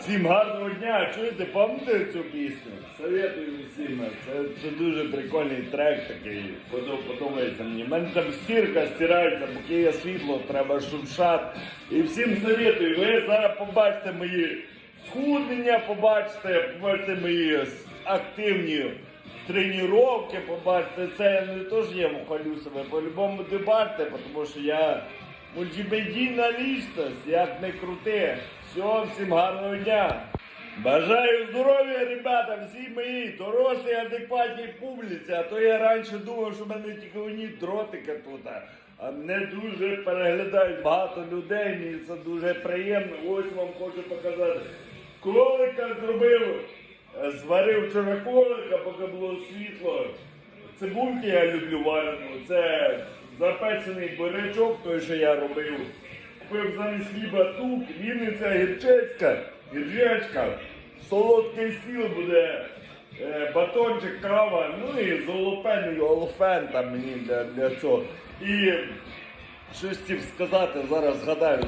всім гарного дня. Чуєте, пам'ятаєте цю пісню? Советую всім. Це, це дуже прикольний трек такий. Подобається мені. У мене там стірка стирається, поки є світло, треба шуршати. І всім советую. Ви зараз побачите мої схуднення, побачите, побачите мої активні тренування, побачите. Це не то, що я хвалю себе, по-любому дебати, тому що я мультимедійна лічність, як не крути. Все, всім гарного дня. Бажаю здоров'я, ребята, всі мої дорослі, адекватні публіці. А то я раніше думав, що в мене тільки одні дротики тут. А мене дуже переглядають багато людей, мені це дуже приємно. Ось вам хочу показати. Кролика зробив, зварив вчора кролика, поки було світло. Цибульки я люблю варену. Це запечений бурячок, той, що я робив. Купив замість хліба тук, Вінниця гірчицька, гірчечка, солодкий сіл буде, е, батончик, кава, ну і золопений олофен там мені для, для цього. І щось сказати, зараз згадаю.